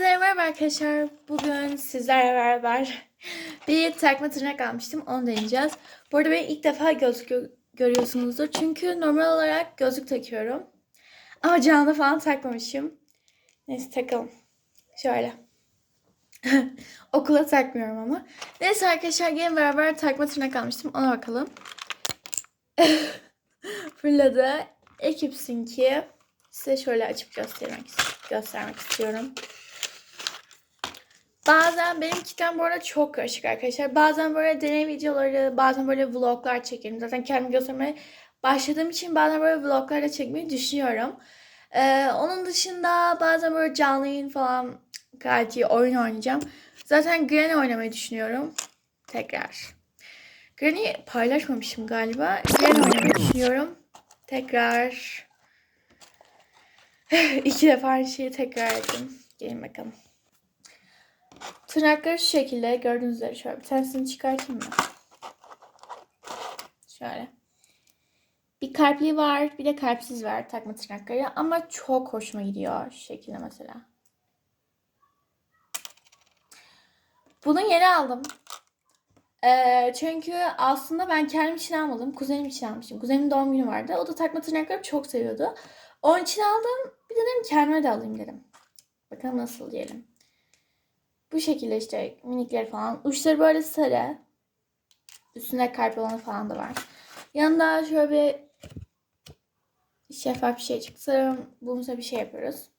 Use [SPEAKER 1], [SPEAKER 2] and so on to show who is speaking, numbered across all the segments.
[SPEAKER 1] Herkese merhaba arkadaşlar. Bugün sizlerle beraber bir takma tırnak almıştım. Onu deneyeceğiz. Bu arada beni ilk defa gözlük gö- görüyorsunuzdur. Çünkü normal olarak gözlük takıyorum. Ama canlı falan takmamışım. Neyse takalım. Şöyle. Okula takmıyorum ama. Neyse arkadaşlar gelin beraber takma tırnak almıştım. Ona bakalım. Fırladı. Ekipsinki. Size şöyle açıp göstermek, göstermek istiyorum. Bazen benim kitlem bu arada çok karışık arkadaşlar. Bazen böyle deney videoları, bazen böyle vloglar çekerim. Zaten kendimi göstermeye başladığım için bazen böyle vloglar da çekmeyi düşünüyorum. Ee, onun dışında bazen böyle canlı yayın falan iyi oyun oynayacağım. Zaten Granny oynamayı düşünüyorum. Tekrar. Granny paylaşmamışım galiba. Granny oynamayı düşünüyorum. Tekrar. İki defa aynı şeyi tekrar ettim. Gelin bakalım. Tırnakları şu şekilde gördüğünüz üzere şöyle bir tanesini çıkartayım mı? Şöyle. Bir kalpli var, bir de kalpsiz var takma tırnakları ama çok hoşuma gidiyor şu şekilde mesela. Bunu yeni aldım. Ee, çünkü aslında ben kendim için almadım. Kuzenim için almıştım. Kuzenimin doğum günü vardı. O da takma tırnakları çok seviyordu. Onun için aldım. Bir de dedim kendime de alayım dedim. Bakalım nasıl diyelim. Bu şekilde işte minikleri falan. Uçları böyle sarı. Üstünde kalp olanı falan da var. Yanında şöyle bir şeffaf bir şey çıktı. Sanırım bununla bir şey yapıyoruz.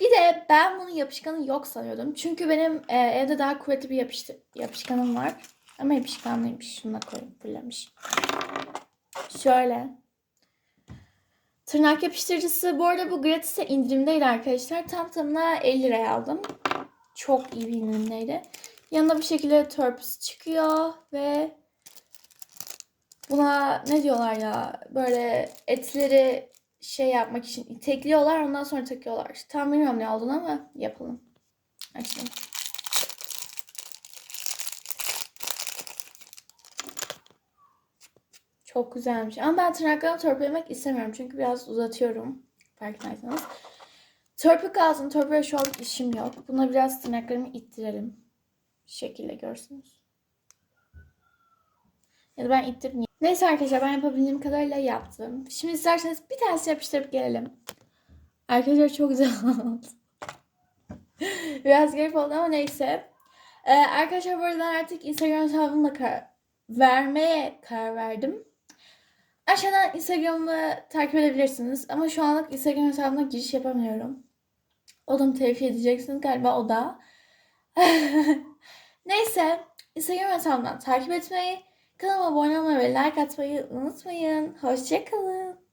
[SPEAKER 1] Bir de ben bunun yapışkanı yok sanıyordum. Çünkü benim e, evde daha kuvvetli bir yapıştı, yapışkanım var. Ama yapışkanlıymış. Şuna koyayım. Fırlamış. Şöyle. Tırnak yapıştırıcısı. Bu arada bu gratis'e indirimdeydi arkadaşlar. Tam tamına 50 liraya aldım. Çok iyi bir indirimdeydi. Yanında bir şekilde törpüsü çıkıyor ve buna ne diyorlar ya böyle etleri şey yapmak için itekliyorlar ondan sonra takıyorlar. Tam bilmiyorum ne olduğunu ama yapalım. Açalım. Çok güzelmiş. Ama ben tırnaklarımı törpülemek istemiyorum. Çünkü biraz uzatıyorum. Farkındaysanız. Törpü kalsın. Törpüye şu anlık işim yok. Buna biraz tırnaklarımı ittirelim. Şu şekilde görsünüz. Ya da ben ittirmeyeyim. Neyse arkadaşlar ben yapabildiğim kadarıyla yaptım. Şimdi isterseniz bir tanesi yapıştırıp gelelim. Arkadaşlar çok güzel oldu. Biraz garip oldu ama neyse. Ee, arkadaşlar bu arada artık Instagram hesabımla kar- vermeye karar verdim. Aşağıdan Instagram'ı takip edebilirsiniz. Ama şu anlık Instagram hesabına giriş yapamıyorum. Odamı tevfi edeceksiniz galiba o da. Neyse. Instagram hesabımdan takip etmeyi, kanalıma abone olmayı ve like atmayı unutmayın. Hoşçakalın.